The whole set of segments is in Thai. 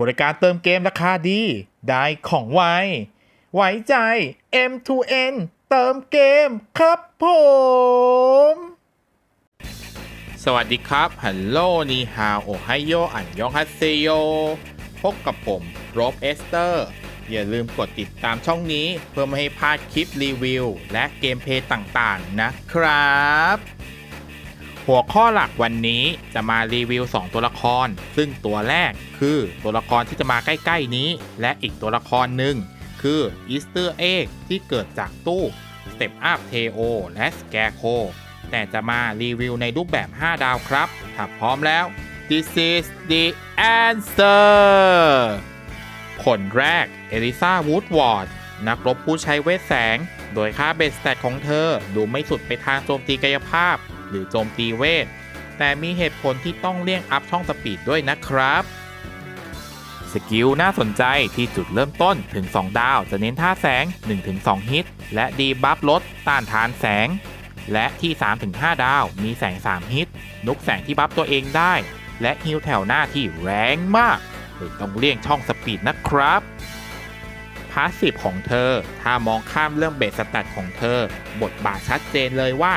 บริการเติมเกมราคาดี ได้ของไว ไว้ใจ M2N เติมเกมครับผม สวัสดีครับฮัลโหลนีฮาวโอไฮโยอันยองฮัสเซโย พบกับผมโรบเอสเตอร์ อย่าลืมกดติดตามช่องนี้เพื่อไม่ให้พลาดคลิปรีวิว และเกมเพลย์ต่างๆนะครับ หัวข้อหลักวันนี้จะมารีวิว 2 ตัวละคร ซึ่งตัวแรกคือตัวละครที่จะมาใกล้ๆนี้ และอีกตัวละครหนึ่งคืออีสเตอร์เอ็กที่เกิดจากตู้ Step Up TO และ Scarecrow แต่จะมารีวิวในรูปแบบ 5 ดาวครับถ้าพร้อมแล้ว this is the answer ผลแรก เอลิซาวูดวอร์ด นักรบผู้ใช้เวทแสง โดยค่าเบสแตทของเธอ ดูไม่สุดไปทางโจมตีกายภาพ หรือโจมตีเวท แต่มีเหตุผลที่ต้องเลี่ยงอัพช่องสปีดด้วยนะครับสกิลน่าสนใจที่จุดเริ่มต้นถึง 2 ดาว จะเน้นท่าแสง 1-2 ฮิต และดีบัฟลดต้านทานแสง และที่ 3-5 ดาวมีแสง 3 ฮิต นุกแสงที่บัฟตัวเองได้ และฮิลแถวหน้าที่แรงมากเลยต้องเลี่ยงช่องสปีดนะครับพาสซีฟของเธอ ถ้ามองข้ามเรื่องเบสสแตทของเธอ บทบาทชัดเจนเลยว่า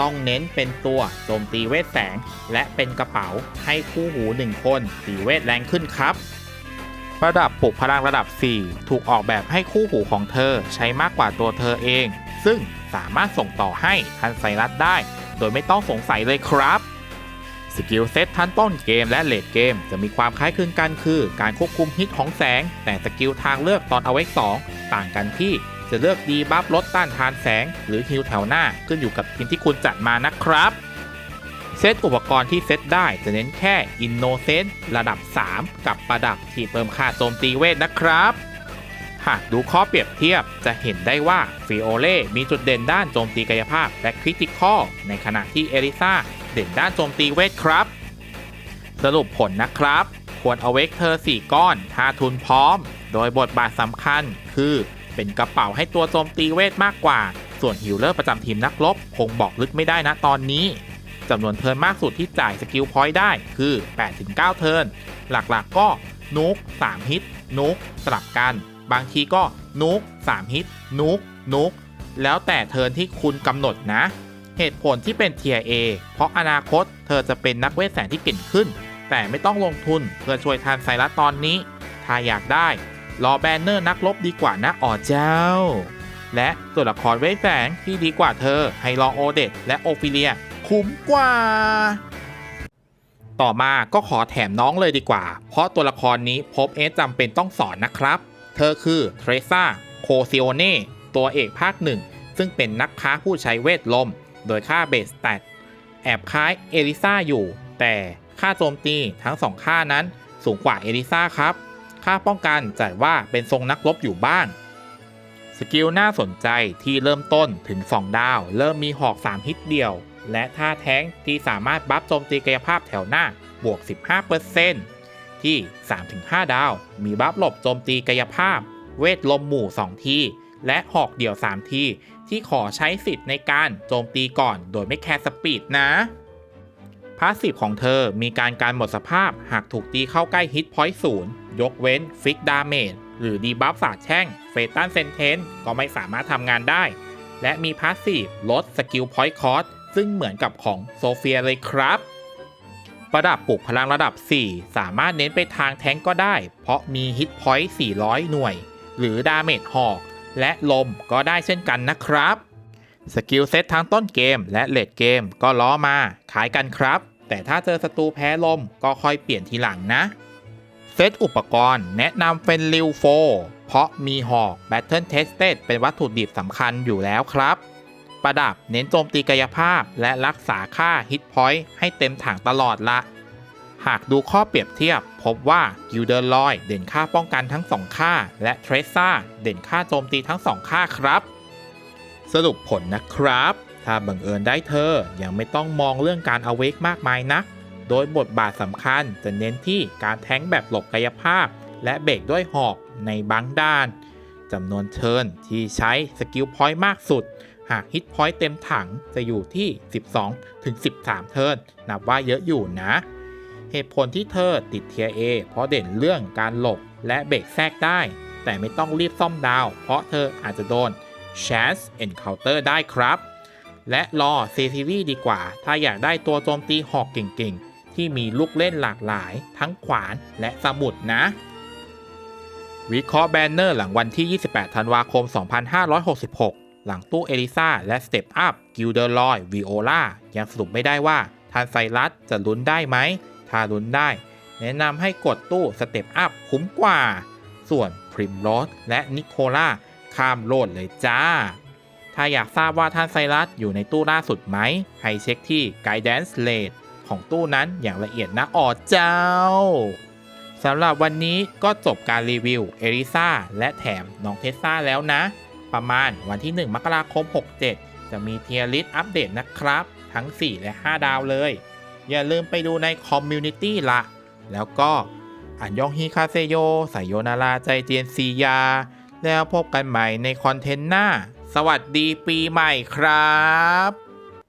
ต้องเน้นเป็นตัวโจมตีเวทแสง และเป็นกระเป๋าให้คู่หูหนึ่งคนตีเวทแรงขึ้นครับระดับปลุกพลังระดับ 4 ถูกออกแบบให้คู่หูของเธอใช้มากกว่าตัวเธอเอง ซึ่งสามารถส่งต่อให้ทันไซรัสได้ โดยไม่ต้องสงสัยเลยครับสกิลเซตทั้งต้นเกมและเลดเกม จะมีความคล้ายคลึงกันคือ การควบคุมฮิตของแสง แต่สกิลทางเลือกตอนเอาไว้2ต่างกันที่ จะเลือกดีบัฟลดต้านทานแสง หรือฮิลแถวหน้าขึ้นอยู่กับทีมที่คุณจัดมานะครับ เซตอุปกรณ์ที่เซตได้จะเน้นแค่ Innocent ระดับ 3 กับประดับที่เพิ่มค่าโจมตีเวทนะครับ หากดูข้อเปรียบเทียบจะเห็นได้ว่าฟิโอเล่มีจุดเด่นด้านโจมตีกายภาพและคริติคอลในขณะที่เอลิซาเด่นด้านโจมตีเวทครับ สรุปผลนะครับควรเอาเวกเธอ 4 ก้อนทาทุนพร้อม โดยบทบาทสำคัญคือ เป็นกระเป๋าให้ตัวโจมตีเวทมากกว่า ส่วนฮิลเลอร์ประจำทีมนักรบคงบอกลึกไม่ได้นะตอนนี้จำนวนเทิร์นมากสุดที่จ่ายสกิลพอยต์ได้คือ 8-9 เทิร์นหลักๆก็นุก 3 ฮิต นุก สลับกัน บางทีก็นุก 3 ฮิต นุก นุก แล้วแต่เทิร์นที่คุณกำหนดนะ เหตุผลที่เป็นเทียเอเพราะอนาคตเธอจะเป็นนักเวทแสงที่เก่งขึ้น แต่ไม่ต้องลงทุนเพื่อช่วยทานไซรัสตอนนี้ ถ้าอยากได้ รอแบนเนอร์นักลบดีกว่านะอ๋อเจ้า และตัวละครเวทแสงที่ดีกว่าเธอให้รอโอเดตและโอฟิเลีย คุ้มกว่า ต่อมาก็ขอแถมน้องเลยดีกว่า เพราะตัวละครนี้พบเอสจำเป็นต้องสอนนะครับ เธอคือเทรซ่าโคซิโอเน่ตัวเอกภาคหนึ่งซึ่งเป็นนักค้าผู้ใช้เวทลม โดยค่าเบสแตทแอบคล้ายเอลิซาอยู่ แต่ค่าโจมตีทั้งสองค่านั้นสูงกว่าเอลิซาครับ ค่าป้องกันจัดว่าเป็นทรงนักรบอยู่บ้าง สกิลน่าสนใจที่เริ่มต้นถึง 2 ดาว เริ่มมีหอก 3 ฮิตเดียว และท่าแท้งที่สามารถบัฟโจมตีกายภาพแถวหน้าบวก 15%ที่ 3-5 ดาว มีบัฟหลบโจมตีกายภาพ เวทลมหมู่ 2 ทีและหอกเดี่ยว 3 ทีที่ขอใช้สิทธิ์ในการโจมตีก่อนโดยไม่แคร์สปีดนะพาสซีฟของเธอมีการการหมดสภาพหากถูกตีเข้าใกล้ฮิตพอยต์ศูนย์ ยกเว้นฟิกดาเมจหรือดีบัฟสาดแช่งเฟตันเซนเทนก็ไม่สามารถทำงานได้ และมีพาสซีฟลดสกิลพอยต์คอสซึ่งเหมือนกับของโซเฟียเลยครับ ประดับปลุกพลังระดับ 4 สามารถเน้นไปทางแท้งก็ได้ เพราะมีฮิตพอยต์400 หน่วย หรือดาเมจหอก และลมก็ได้เช่นกันนะครับ สกิลเซตทั้งต้นเกมและเลดเกมก็ล้อมาขายกันครับ แต่ถ้าเจอศัตรูแพ้ลมก็ค่อยเปลี่ยนทีหลังนะ เซตอุปกรณ์แนะนำเป็นริวโฟเพราะมีหอก Battle Tested เป็นวัตถุดิบสำคัญอยู่แล้วครับ ประดับเน้นโจมตีกายภาพและรักษาค่าฮิตพอยต์ให้เต็มถังตลอดละ หากดูข้อเปรียบเทียบ พบว่ากิลเดอร์ลอยเด่นค่าป้องกันทั้ง 2 ค่า และเทรซ่าเด่นค่าโจมตีทั้ง 2 ค่าครับ สรุปผลนะครับ ถ้าบังเอิญได้เธอยังไม่ต้องมองเรื่องการเอาเวกมากมายนัก โดยบทบาทสำคัญจะเน้นที่การแท้งแบบหลบกายภาพ และเบรกด้วยหอกในบางด้านจำนวนเทิร์นที่ใช้สกิลพอยต์มากสุด หากฮิตพอยต์เต็มถังจะอยู่ที่ 12 ถึง 13 เทิร์นนับว่าเยอะอยู่นะ เหตุผลที่เธอติดเทียเอเพราะเด่นเรื่องการหลบและเบรกแทรกได้ แต่ไม่ต้องรีบซ่อมดาว เพราะเธออาจจะโดน Chance Encounter ได้ครับ และรอซีซีรีดีกว่า ถ้าอยากได้ตัวโจมตีหอกเก่งๆ ที่มีลูกเล่นหลากหลาย ทั้งขวานและสมุดนะ วิเคราะห์แบนเนอร์หลังวันที่ 28 ธันวาคม 2566 หลังตู้เอลิซาและสเตปอัพกิลเดอร์ลอยวิโอลายังสรุปไม่ได้ว่าทันไซรัสจะลุ้นได้ไหม ถ้าลุ้นได้ แนะนำให้กดตู้สเตปอัพคุ้มกว่า ส่วนพริมโรสและนิโคล่าข้ามโลดเลยจ้า ถ้าอยากทราบว่าท่านไซรัสอยู่ในตู้ล่าสุดไหม ให้เช็คที่ Guidance Rate ของตู้นั้นอย่างละเอียดนะอ๋อเจ้าสำหรับวันนี้ก็จบการรีวิวเอริซาและแถมน้องเทสซาแล้วนะ ประมาณวันที่ 1 มกราคม 67 จะมีเทียริสอัปเดตนะครับ ทั้ง 4 และ 5 ดาวเลย อย่าลืมไปดูในคอมมูนิตี้ละ แล้วก็อันยองฮีคาเซโยไซโยนาราใจเจียนซียา แล้วพบกันใหม่ในคอนเทนต์หน้า สวัสดีปีใหม่ครับ